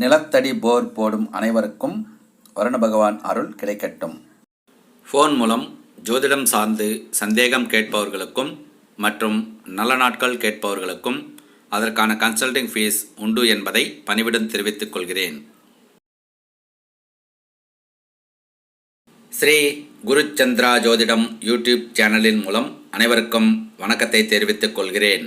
நிலத்தடி போர் போடும் அனைவருக்கும் வருண பகவான் அருள் கிடைக்கட்டும். ஃபோன் மூலம் ஜோதிடம் சார்ந்து சந்தேகம் கேட்பவர்களுக்கும் மற்றும் நல்ல நாட்கள் கேட்பவர்களுக்கும் அதற்கான கன்சல்டிங் ஃபீஸ் உண்டு என்பதை பணிவிடம் தெரிவித்துக் கொள்கிறேன். ஸ்ரீ குருச்சந்திரா ஜோதிடம் யூடியூப் சேனலின் மூலம் அனைவருக்கும் வணக்கத்தை தெரிவித்துக் கொள்கிறேன்.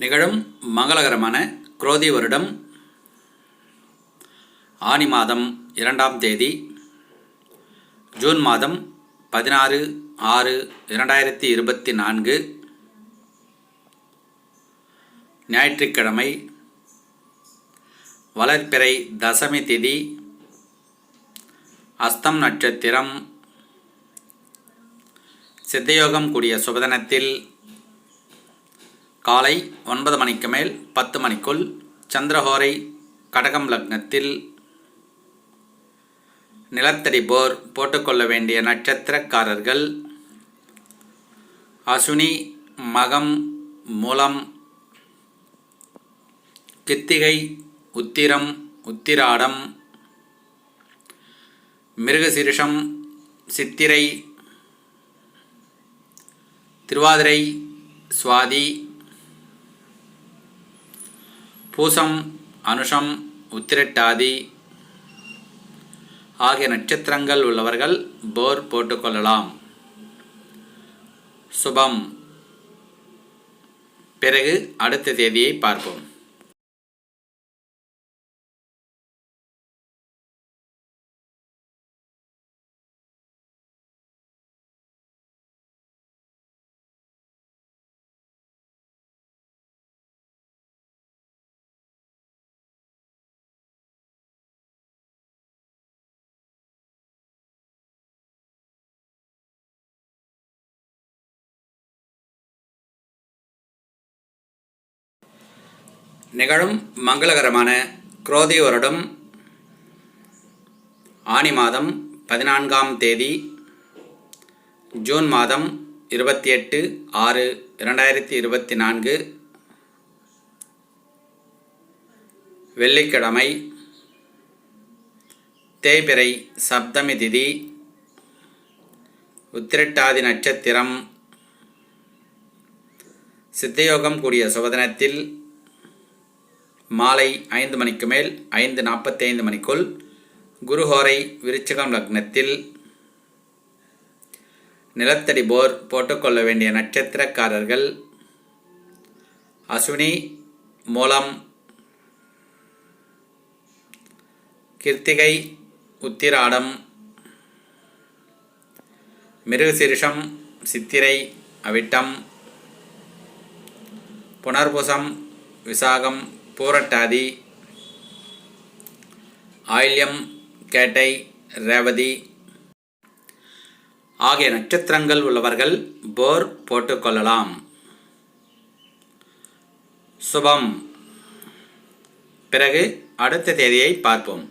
நிகழும் மங்களகரமான குரோதி வருடம் ஆனி மாதம் இரண்டாம் தேதி ஜூன் மாதம் பதினாறு ஆறு இரண்டாயிரத்தி இருபத்தி நான்கு ஞாயிற்றுக்கிழமை வளர்ப்பிறை தசமி திதி அஸ்தம் நட்சத்திரம் சித்தயோகம் கூடிய சுபதனத்தில் காலை ஒன்பது மணிக்கு மேல் பத்து மணிக்குள் சந்திரஹோரை கடகம் லக்னத்தில் நிலத்தடி போர் போட்டுக்கொள்ள வேண்டிய நட்சத்திரக்காரர்கள் அசுனி மகம் மூலம் கித்திகை உத்திரம் உத்திராடம் மிருகசிருஷம் சித்திரை திருவாதிரை சுவாதி பூசம் அனுஷம் உத்திரட்டாதி ஆகிய நட்சத்திரங்கள் உள்ளவர்கள் போர் போட்டுக்கொள்ளலாம் சுபம். பிறகு அடுத்த தேதியை பார்ப்போம். நிகழும் மங்களகரமான குரோதி வருடம் ஆனி மாதம் பதினான்காம் தேதி ஜூன் மாதம் இருபத்தி எட்டு ஆறு இரண்டாயிரத்தி இருபத்தி நான்கு வெள்ளிக்கிழமை தேய்பிறை சப்தமி திதி உத்திரட்டாதி நட்சத்திரம் சித்தயோகம் கூடிய சுபதினத்தில் மாலை ஐந்து மணிக்கு மேல் ஐந்து நாற்பத்தி ஐந்து மணிக்குள் குருஹோரை விருச்சிகம் லக்னத்தில் நிலத்தடி போர் போட்டுக்கொள்ள வேண்டிய நட்சத்திரக்காரர்கள் அஸ்வினி மூலம் கிருத்திகை உத்திராடம் மிருகசிருஷம் சித்திரை அவிட்டம் புனர்புசம் விசாகம் பூரட்டாதி ஆயில்யம் கேட்டை ரேவதி ஆகிய நட்சத்திரங்கள் உள்ளவர்கள் போர் போட்டுக்கொள்ளலாம் சுபம். பிறகு அடுத்த தேதியை பார்ப்போம்.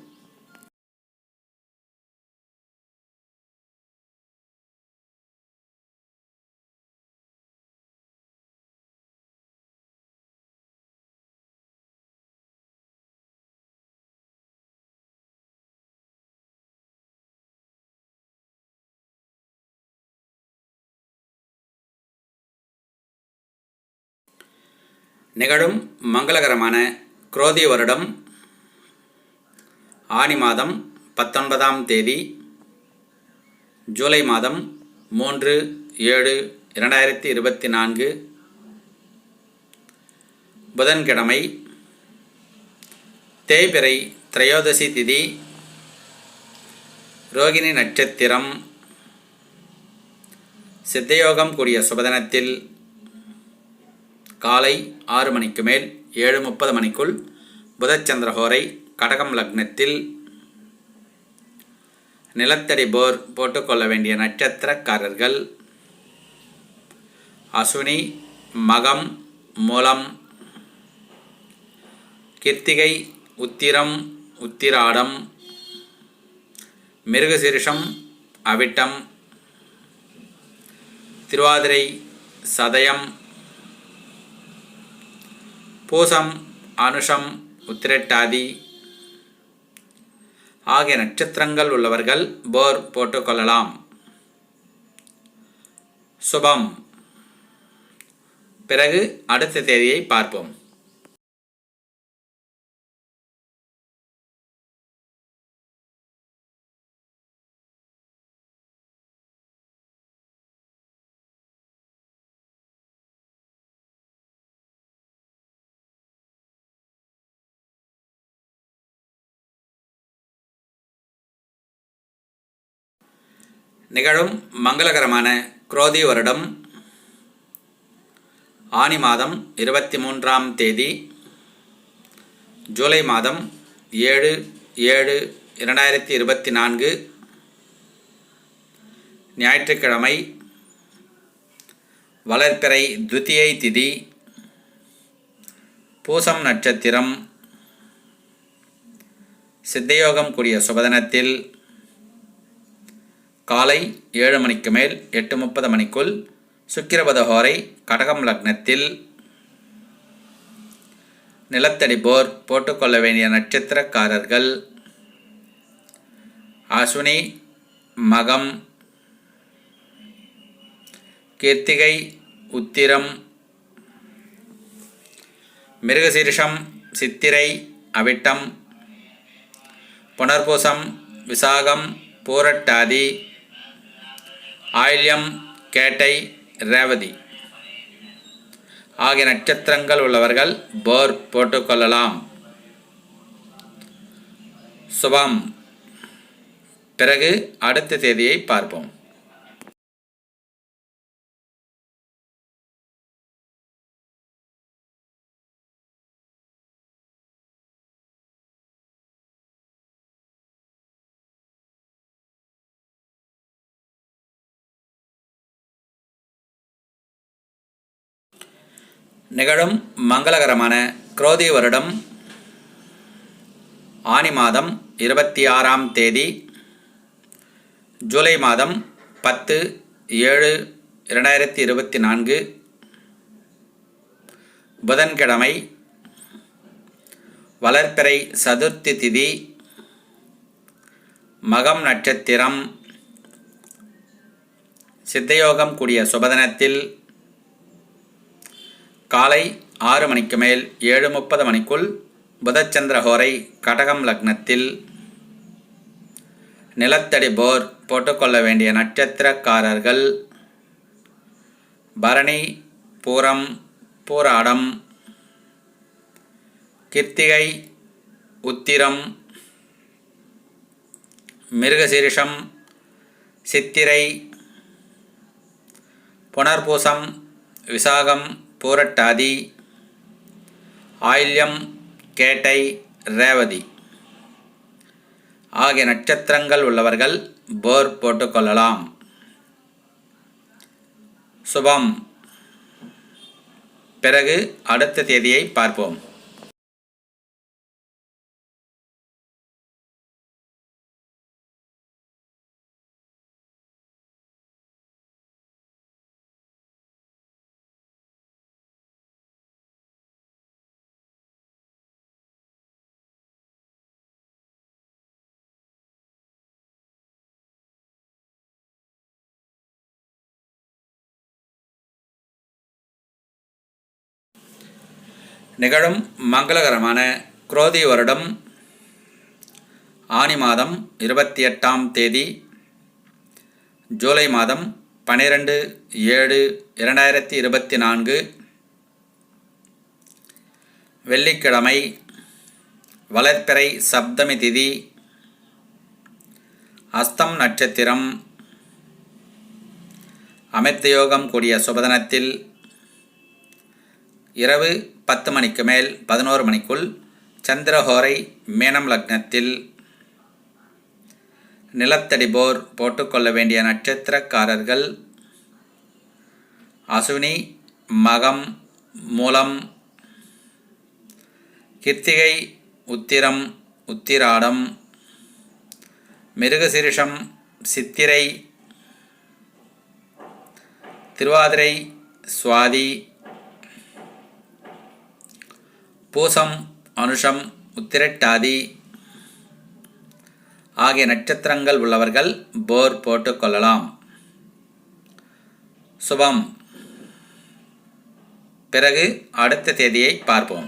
நிகழும் மங்களகரமான குரோதி வருடம் ஆனி மாதம் பத்தொன்பதாம் தேதி ஜூலை மாதம் மூன்று ஏழு இரண்டாயிரத்தி இருபத்தி நான்கு புதன்கிழமை தேய்பிறை திரையோதசி திதி ரோகிணி நட்சத்திரம் சித்தயோகம் கூடிய சுபதனத்தில் காலை ஆறு மணிக்கு மேல் ஏழு முப்பது மணிக்குள் புதச்சந்திரஹோரை கடகம் லக்னத்தில் நிலத்தடி போர் போட்டுக்கொள்ள வேண்டிய நட்சத்திரக்காரர்கள் அஸ்வினி மகம் மூலம் கிருத்திகை உத்திரம் உத்திராடம் மிருகசிருஷம் அவிட்டம் திருவாதிரை சதயம் பூசம் அனுஷம் உத்திரட்டாதி ஆகிய நட்சத்திரங்கள் உள்ளவர்கள் போர் போட்டுக்கொள்ளலாம் சுபம். பிறகு அடுத்த தேதியை பார்ப்போம். நிகழும் மங்களகரமான குரோதி வருடம். ஆனி மாதம் இருபத்தி மூன்றாம் தேதி ஜூலை மாதம் ஏழு ஏழு இரண்டாயிரத்தி இருபத்தி நான்கு ஞாயிற்றுக்கிழமை வளர்ப்பிறை துத்தியை திதி பூசம் நட்சத்திரம் சித்தயோகம் கூடிய சுபதனத்தில் காலை ஏழு மணிக்கு மேல் எட்டு முப்பது மணிக்குள் சுக்கிரபதஹோரை கடகம் லக்னத்தில் நிலத்தடி போர் போட்டுக்கொள்ள வேண்டிய நட்சத்திரக்காரர்கள் அஸ்வினி மகம் கீர்த்திகை உத்திரம் மிருகசீரிஷம் சித்திரை அவிட்டம் புனர்பூசம் விசாகம் பூரட்டாதி ஆயில்யம் கேட்டை ரேவதி. ஆகிய நட்சத்திரங்கள் உள்ளவர்கள் போர் போட்டுக்கொள்ளலாம் சுபம். பிறகு அடுத்த தேதியை பார்ப்போம். நிகழும் மங்களகரமான குரோதி வருடம் ஆனி மாதம் இருபத்தி ஆறாம் தேதி ஜூலை மாதம் பத்து ஏழு இரண்டாயிரத்தி இருபத்தி நான்கு புதன்கிழமை வளர்ப்பிறை சதுர்த்தி திதி மகம் நட்சத்திரம் சித்தயோகம் கூடிய சுபதனத்தில் காலை ஆறு மணிக்கு மேல் ஏழு முப்பது மணிக்குள் புதச்சந்திரஹோரை கடகம் லக்னத்தில் நிலத்தடி போர் போட்டுக்கொள்ள வேண்டிய நட்சத்திரக்காரர்கள் பரணி பூரம் பூராடம் கிருத்திகை உத்திரம் மிருகசீரிஷம் சித்திரை புனர்பூசம் விசாகம் பூரட்டாதி ஆயில்யம் கேட்டை ரேவதி. ஆகிய நட்சத்திரங்கள் உள்ளவர்கள் போர் போட்டுக்கொள்ளலாம் சுபம். பிறகு அடுத்த தேதியை பார்ப்போம். நிகழும் மங்களகரமான குரோதி வருடம் ஆனி மாதம் இருபத்தி எட்டாம் தேதி ஜூலை மாதம் பன்னிரெண்டு ஏழு இரண்டாயிரத்தி இருபத்தி நான்கு வெள்ளிக்கிழமை வளர்ப்பிறை சப்தமி திதி அஸ்தம் நட்சத்திரம் அமிர்த யோகம் கூடிய சுபதனத்தில் இரவு பத்து மணிக்கு மேல் பதினோரு மணிக்குள் சந்திரஹோரை மேனம் லக்னத்தில் நிலத்தடி போர் போட்டுக்கொள்ள வேண்டிய நட்சத்திரக்காரர்கள் அசுவினி மகம் மூலம் கிருத்திகை உத்திரம் உத்திராடம் மிருகசிரிஷம் சித்திரை திருவாதிரை சுவாதி பூசம் அனுஷம் உத்திரட்டாதி ஆகிய நட்சத்திரங்கள் உள்ளவர்கள் போர் போட்டுக்கொள்ளலாம் சுபம். பிறகு அடுத்த தேதியை பார்ப்போம்.